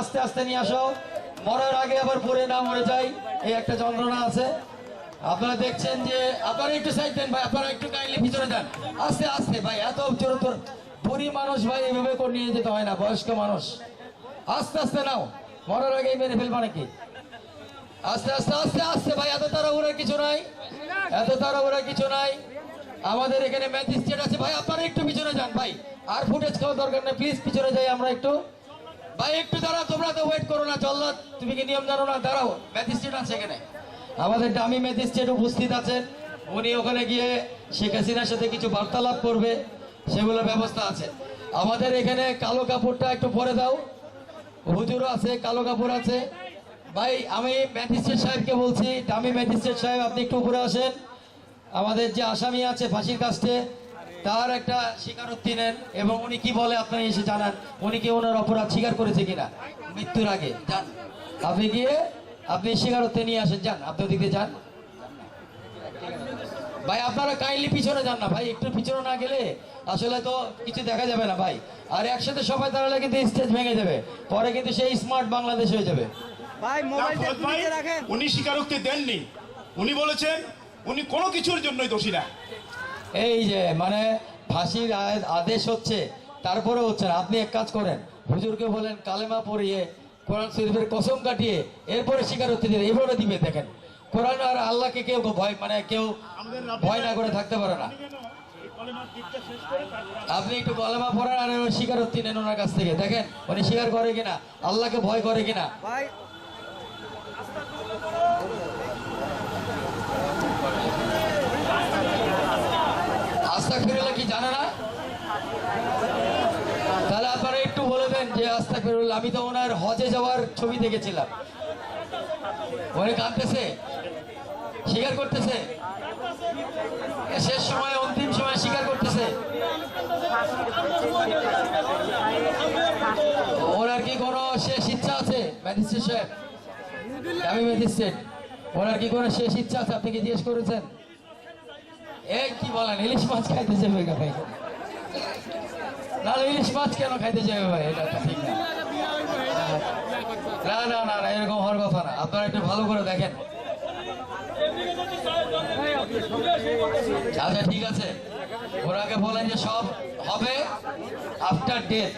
আস্তে আস্তে নিয়ে আসো। মরার আগে আবার পরে না মরে যাই। এই একটা যন্ত্রণা আছে। আপনারা দেখছেন যে, আপনারা একটু সাইড দেন ভাই, আপনারা একটু কাইন্ডলি ভিতরে যান। আস্তে আস্তে ভাই, এত জোর তোর বুড়ি মানুষ ভাই, এভাবে করে নিয়ে যেতে হয় না, বয়স্ক মানুষ। আস্তে আস্তে নাও। মরার আগেই মেরে ফেলবা নাকি আস্তে আস্তে আস্তে আস্তে ভাই, এত তারা ওরা কিছু নাই। এত তারা ওরা কিছু নাই। আমাদের এখানে ম্যাজিস্ট্রেট আছে। ভাই, আপনারা একটু পিছনে যান ভাই। আর ফুটেজ খাওয়ার দরকার নেই। প্লিজ পিছনে যাই আমরা একটু। ভাই, একটু দাঁড়াও, তোমরা তো ওয়েট করো না, জল্লাদ। তুমি কি নিয়ম জানো না? দাঁড়াও ম্যাজিস্ট্রেট আছে এখানে। আমাদের দামি ম্যাজিস্ট্রেট উপস্থিত আছেন। উনি ওখানে গিয়ে শেখ হাসিনার সাথে কিছু বার্তালাপ করবে, সেগুলোর ব্যবস্থা আছে। আমাদের এখানে কালো কাপড়টা একটু পরে দাও। হুজুরও আছে, কালো কাপড় আছে। ভাই, আমি ম্যাজিস্ট্রেট সাহেবকে বলছি দামি ম্যাজিস্ট্রেট সাহেব, আপনি একটু উপরে আসেন। আমাদের যে আসামি আছে ফাঁসির কাছে তার একটা স্বীকারোক্তি নেন এবং উনি কি বলে আপনি এসে জানান উনি কি ওনার অপরাধ স্বীকার করেছে কিনা? মৃত্যুর আগে যান আপনি গিয়ে আপনি স্বীকারোক্তি নিয়ে আসেন যান আপনি ওদিকে যান। ভাই আপনারা কাইন্ডলি পিছনে যান না ভাই। একটু পিছনে না গেলে আসলে তো কিছু দেখা যাবে না ভাই। আর একসাথে সবাই দাঁড়ালে কিন্তু স্টেজ ভেঙে যাবে। পরে কিন্তু সেই স্মার্ট বাংলাদেশ হয়ে যাবে। ভাই নিচে রাখেন। উনি স্বীকারোক্তি দেননি। উনি বলেছেন উনি কোনো কিছুর জন্যই দোষী না। এই যে মানে ফাঁসির আদেশ হচ্ছে তারপরে হচ্ছে না। আপনি এক কাজ করেন হুজুরকে বলেন কালেমা পড়িয়ে কোরআন শরীফের কসম কাটিয়ে এরপরে স্বীকারোক্তি দিবে এভাবে দিবে দেখেন। কোরআন আর আল্লাহকে কেউ ভয় মানে কেউ ভয় না করে থাকতে পারে না। আপনি একটু কলেমা পড়েন আর স্বীকারোক্তি নেন ওনার কাছ থেকে দেখেন উনি স্বীকার করে কিনা আল্লাহকে ভয় করে কিনা ভাই আস্তা ফিরুল্লাহ কি জানে না তাহলে আপনারা একটু বলে দেন যে আস্তা ফিরুল্লাহ আমি তো ওনার হজে যাওয়ার ছবি দেখেছিলাম। উনি কাঁদতেছে? স্বীকার করতেছে? শেষ সময়, অন্তিম সময় স্বীকার করতেছে? ওনার কি কোনো শেষ ইচ্ছা আছে? ম্যাজিস্ট্রেট সাহেব, আমি ম্যাজিস্ট্রেট। ওনার কি কোনো শেষ ইচ্ছা আছে? আপনি কি জিজ্ঞেস করেছেন? এই কি বলেন, ইলিশ মাছ খাইতে যাবে ভাই? নাহলে ইলিশ মাছ কেন খাইতে যাবে ভাই? এটা ঠিক না। না না না না, এরকম হওয়ার কথা না। আপনারা একটু ভালো করে দেখেন। আচ্ছা ঠিক আছে। ওনাকে বলেন যে সব হবে আফটার ডেথ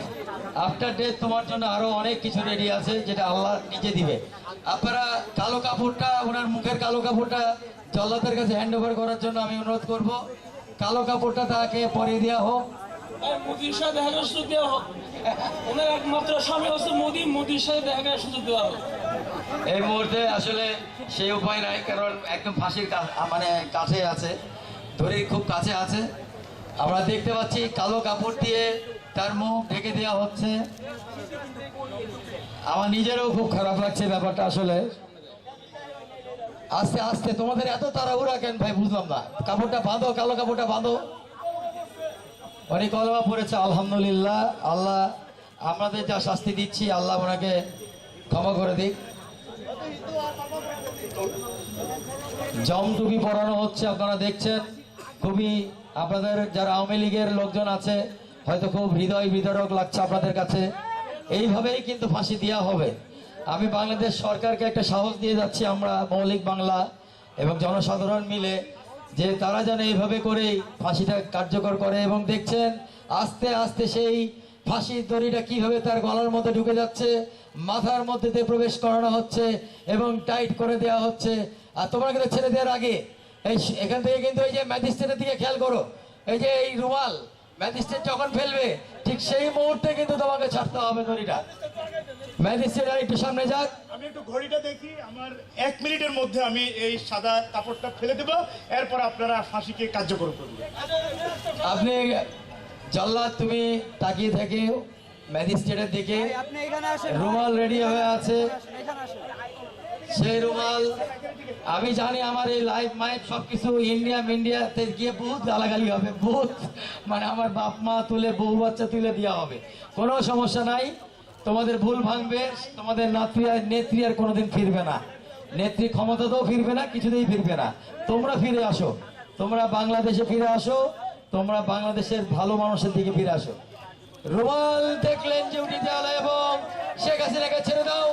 আফটার ডেথ তোমার জন্য আরও অনেক কিছু রেডি আছে, যেটা আল্লাহ নিজে দিবে। আপনারা কালো কাপড়টা, ওনার মুখের কালো কাপড়টা জল্লাদের কাছে হ্যান্ড করার জন্য আমি অনুরোধ করব। কালো কাপড়টা তাকে পরিয়ে দেওয়া হোক। মোদির সাথে দেখা করার সুযোগ দেওয়া হোক। ওনার একমাত্র স্বামী হচ্ছে মোদি, মোদির সাথে দেখা করার সুযোগ দেওয়া হোক। এই মুহূর্তে আসলে সেই উপায় নাই, কারণ একদম ফাঁসির মানে কাছে আছে। ধরে খুব কাছে আছে। আমরা দেখতে পাচ্ছি কালো কাপড় দিয়ে তার মুখ ঢেকে দেওয়া হচ্ছে। আমার নিজেরও খুব খারাপ লাগছে ব্যাপারটা আসলে। আস্তে আস্তে, তোমাদের এত তাড়াহুড়া কেন ভাই? বুঝলাম না। কাপড়টা বাঁধো, কালো কাপড়টা বাঁধো। অনেক কলমা পড়েছে, আলহামদুলিল্লাহ। আল্লাহ, আমাদের যা শাস্তি দিচ্ছি, আল্লাহ ওনাকে ক্ষমা করে দিক। জমটুপি পড়ানো হচ্ছে, আপনারা দেখছেন। খুবই আপনাদের যারা আওয়ামী লীগের লোকজন আছে, হয়তো খুব হৃদয় বিদারক লাগছে আপনাদের কাছে। এইভাবেই কিন্তু ফাঁসি দেওয়া হবে। আমি বাংলাদেশ সরকারকে একটা সাহস দিয়ে যাচ্ছি আমরা মৌলিক বাংলা এবং জনসাধারণ মিলে যে তারা যেন এইভাবে করে ফাঁসিটা কার্যকর করে এবং দেখছেন আস্তে আস্তে সেই ফাঁসির দড়িটা কীভাবে তার গলার মধ্যে ঢুকে যাচ্ছে, মাথার মধ্যে দিয়ে প্রবেশ করানো হচ্ছে এবং টাইট করে দেওয়া হচ্ছে। আর তোমরা কিন্তু ছেড়ে দেওয়ার আগে, এই এখান থেকে কিন্তু এই যে ম্যাজিস্ট্রেটের দিকে খেয়াল করো, এই যে এই রুমাল, ম্যাজিস্ট্রেট যখন ফেলবে ঠিক সেই মুহূর্তে কিন্তু তোমাকে ছাড়তে হবে দড়িটা ম্যাজিস্ট্রেট আর একটু সামনে যাক। আমি একটু ঘড়িটা দেখি আমার এক মিনিটের মধ্যে আমি এই সাদা কাপড়টা ফেলে দেবো এরপর আপনারা ফাঁসিকে কার্যকর করবেন। আপনি জল্লাদ তুমি তাকিয়ে থেকে ম্যাজিস্ট্রেটের দিকে। আপনি রুমাল রেডি হয়ে আছে। এখানে আসেন। সেই রুমাল, আমি জানি আমার এই লাইফ মাইফ সবকিছু ইন্ডিয়া মিন্ডিয়াতে গিয়ে বহুত গালাগালি হবে, বহুত। মানে আমার বাপ মা তুলে, বউ বাচ্চা তুলে দেওয়া হবে। কোনো সমস্যা নাই। তোমাদের ভুল ভাঙবে, তোমাদের নাত্রী আর নেত্রী আর কোনোদিন ফিরবে না। নেত্রী ক্ষমতাতেও ফিরবে না, কিছুতেই ফিরবে না। তোমরা ফিরে আসো। তোমরা বাংলাদেশে ফিরে আসো। তোমরা বাংলাদেশের ভালো মানুষের দিকে ফিরে আসো। রুমাল দেখলেন যে উঠে দেওয়াল এবং শেখ হাসিনাকে ছেড়ে দাও।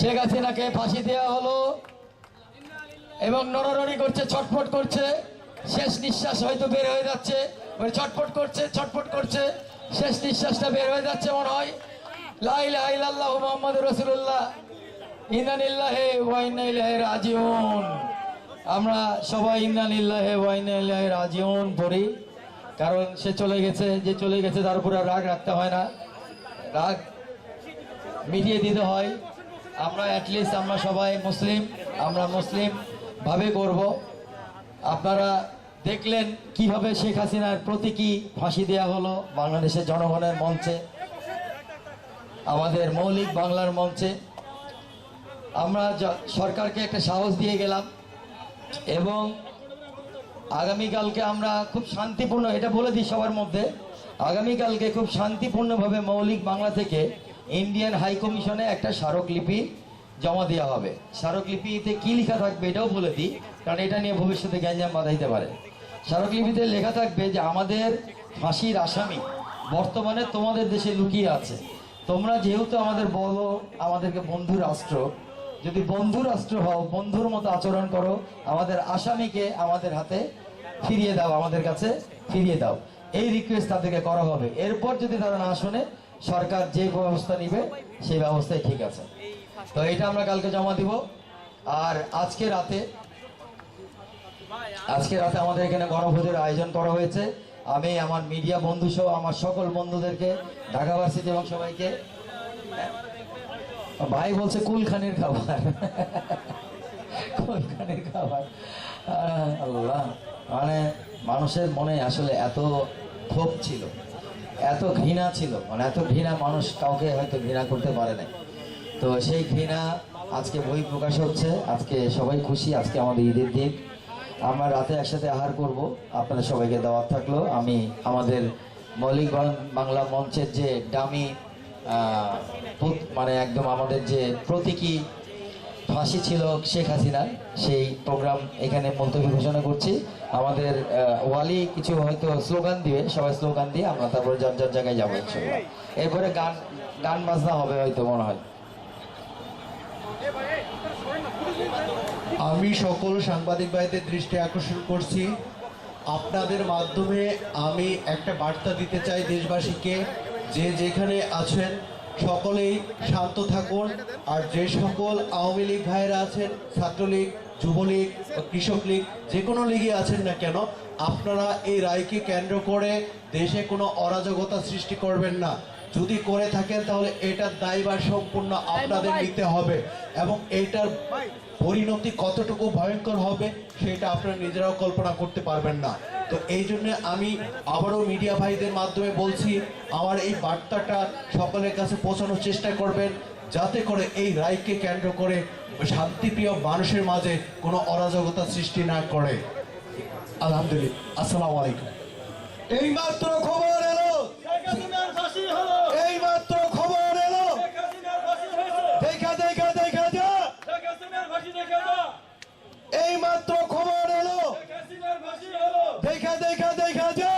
শেখ হাসিনাকে ফাঁসি দেওয়া হলো এবং নড়ানড়ি করছে, ছটফট করছে। শেষ নিঃশ্বাস হয়তো বের হয়ে যাচ্ছে। ছটফট করছে ছটফট করছে। শেষ নিঃশ্বাসটা বের হয়ে যাচ্ছে মনে হয়। লাইলাহ মোহাম্মদ রসুল্লাহ ইনানিল্লাহে ওয়াইনাইলাহে রাজিউন। আমরা সবাই ইন্নানিল্লাহে ওয়াইনাইলাহে রাজিউন পড়ি। কারণ সে চলে গেছে, যে চলে গেছে তার উপরে রাগ রাখতে হয় না। রাগ মিটিয়ে দিতে হয়। আমরা অ্যাটলিস্ট আমরা সবাই মুসলিম, আমরা মুসলিম ভাবে করব আপনারা দেখলেন কীভাবে শেখ হাসিনার প্রতীকী ফাঁসি দেওয়া হলো বাংলাদেশের জনগণের মঞ্চে, আমাদের মৌলিক বাংলার মঞ্চে। আমরা সরকারকে একটা সাহস দিয়ে গেলাম এবং আগামীকালকে আমরা খুব শান্তিপূর্ণ, এটা বলে দিই সবার মধ্যে, আগামীকালকে খুব শান্তিপূর্ণভাবে মৌলিক বাংলা থেকে ইন্ডিয়ান হাই কমিশনে একটা স্মারকলিপি জমা দেওয়া হবে। স্মারকলিপিতে কি লেখা থাকবে এটাও বলে দিই, কারণ এটা নিয়ে ভবিষ্যতে গ্যাঞ্জাম বাঁধাইতে পারে। স্মারকলিপিতে লেখা থাকবে যে আমাদের ফাঁসির আসামি বর্তমানে তোমাদের দেশে লুকিয়ে আছে। তোমরা যেহেতু আমাদের বলো আমাদেরকে বন্ধু রাষ্ট্র, যদি বন্ধু রাষ্ট্র হও, বন্ধুর মতো আচরণ করো, আমাদের আসামিকে আমাদের হাতে ফিরিয়ে দাও, আমাদের কাছে ফিরিয়ে দাও। এই রিকোয়েস্ট তাদেরকে করা হবে। এরপর যদি তারা না শুনে সরকার যে ব্যবস্থা নিবে, সেই ব্যবস্থাই ঠিক আছে। তো এটা আমরা কালকে জমা দিব। আর আজকে রাতে আজকে রাতে আমাদের এখানে গণভোজের আয়োজন করা হয়েছে। আমি, আমার মিডিয়া বন্ধু সহ আমার সকল বন্ধুদেরকে, ঢাকা ভার্সিটি এবং সবাইকে, ভাই বলছে কুলখানির খাবার। কুলখানির খাবার। আল্লাহ মানে মানুষের মনে আসলে এত ক্ষোভ ছিল। এত ঘৃণা ছিল মানে এত ঘৃণা মানুষ কাউকে হয়তো ঘৃণা করতে পারে না তো সেই ঘৃণা আজকে বই প্রকাশ হচ্ছে, আজকে সবাই খুশি, আজকে আমাদের ঈদের দিন। আমরা রাতে একসাথে আহার করব আপনাদের সবাইকে দাওয়াত থাকল। আমি আমাদের মৌলিক বাংলা মঞ্চের যে ডামি মানে একদম আমাদের যে প্রতীকী ফাঁসি ছিল শেখ হাসিনার সেই প্রোগ্রাম এখানে মুলতবি ঘোষণা করছি। আমাদের ওয়ালি কিছু হয়তো স্লোগান দিবে, সবাই স্লোগান দিয়ে আমরা তারপরে যার যার জায়গায় যাব ইনশাল্লাহ। এরপরে গান গান বাজনা হবে হয়তো মনে হয়। আমি সকল সাংবাদিক ভাইদের দৃষ্টি আকর্ষণ করছি। আপনাদের মাধ্যমে আমি একটা বার্তা দিতে চাই দেশবাসীকে। যে যেখানে আছেন সকলেই শান্ত থাকুন। আর যে সকল আওয়ামী লীগ ভাইয়েরা আছেন, ছাত্রলীগ, যুবলীগ কৃষক লীগ, যে কোনো লীগে আছেন না কেন, আপনারা এই রায়কে কেন্দ্র করে দেশে কোনো অরাজকতা সৃষ্টি করবেন না। যদি করে থাকেন তাহলে এটার দায়ভার সম্পূর্ণ আপনাদের নিতে হবে এবং এটার পরিণতি কতটুকু ভয়ঙ্কর হবে সেটা আপনারা নিজেরাও কল্পনা করতে পারবেন না। তো এই জন্য আমি আবারও মিডিয়া ভাইদের মাধ্যমে বলছি আমার এই বার্তাটা সকলের কাছে পৌঁছানোর চেষ্টা করবেন যাতে করে এই রায়কে কেন্দ্র করে শান্তিপ্রিয় মানুষের মাঝে কোনো অরাজকতা সৃষ্টি না করে। আলহামদুলিল্লাহ। আসসালামু আলাইকুম। এই মাত্র খবর এলো এই মাত্র খবর এলো দেখা দেখা দেখা যা এই মাত্র খবর এলো দেখা দেখা দেখা যা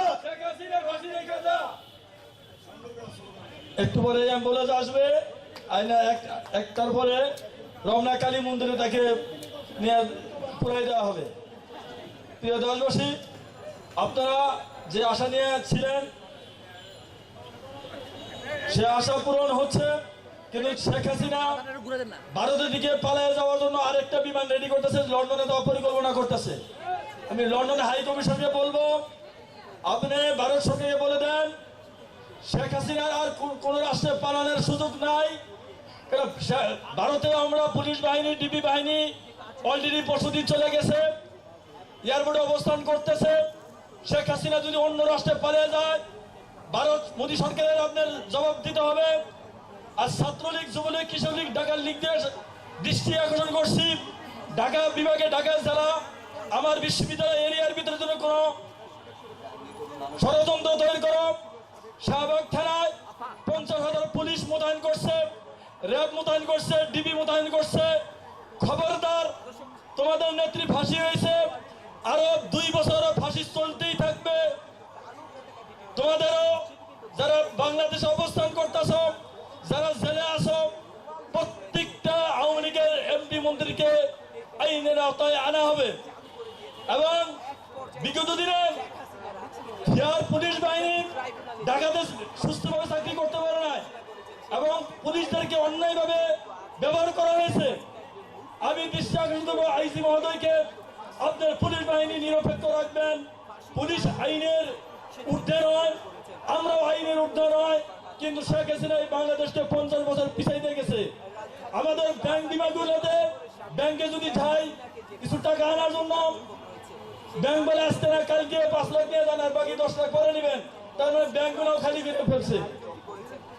একটু পরে অ্যাম্বুলেন্স আসবে। আইনা এক- একটার পরে রমনা কালী মন্দিরে তাকে নিয়ে পুরাই দেওয়া হবে। প্রিয় দেশবাসী, আপনারা যে আশা নিয়ে ছিলেন, সে আশা পূরণ হচ্ছে, কিন্তু শেখ হাসিনা ভারতের দিকে পালিয়ে যাওয়ার জন্য আরেকটা বিমান রেডি করতেছে, লন্ডনে যাওয়ার পরিকল্পনা করতেছে। আমি লন্ডনে হাই কমিশনকে বলব, আপনি ভারত সরকারকে বলে দেন শেখ হাসিনার আর কোন- রাষ্ট্রে পালানোর সুযোগ নাই। ভারতে আমরা পুলিশ বাহিনী, ডিবি বাহিনী অলরেডি পরশুদিন চলে গেছে, এয়ারপোর্টে অবস্থান করতেছে। শেখ হাসিনা যদি অন্য রাষ্ট্রে পালিয়ে যায়, ভারত, মোদী সরকারের আপনার জবাব দিতে হবে। আর ছাত্রলীগ, যুবলীগ কৃষক লীগ ঢাকার লীগদের দৃষ্টি আকর্ষণ করছি। ঢাকা বিভাগে ঢাকা জেলা আমার বিশ্ববিদ্যালয় এরিয়ার ভিতরে যেন কোনো ষড়যন্ত্র তৈরি করো শাহবাগ থানায় পঞ্চাশ হাজার পুলিশ মোতায়েন করছে, র্যাব মোতায়েন করছে, ডিবি মোতায়েন করছে। খবরদার, তোমাদের নেত্রী ফাঁসি হয়েছে। আরও দুই বছর ফাঁসি চলতেই থাকবে। তোমাদেরও যারা বাংলাদেশে অবস্থান করতেছ, যারা জেলে আসো প্রত্যেকটা আওয়ামী লীগের এমপি মন্ত্রীকে আইনের আওতায় আনা হবে। এবং বিগত দিনে বিহার পুলিশ বাহিনী ঢাকাতে সুস্থভাবে চাকরি করতে পারে না এবং পুলিশদেরকে অন্যায়ভাবে ব্যবহার করা হয়েছে, আমি বিশ্বাস আইসি মহোদয়কে আপনার পুলিশ বাহিনী নিরপেক্ষ রাখবেন। পুলিশ আইনের ঊর্ধ্বে নয়, আমরাও আইনের ঊর্ধ্বে নয়, কিন্তু শেখ হাসিনা এই বাংলাদেশকে পঞ্চাশ বছর পিছাইতে গেছে। আমাদের ব্যাংক বিমাগুলোতে ব্যাংকে যদি যাই কিছু টাকা আনার জন্য ব্যাংক বলে আসতে না কালকে পাঁচ লাখ দিয়ে যান আর বাকি দশ লাখ পরে নেবেন। তার মানে ব্যাংকগুলো খালি করে ফেলছে।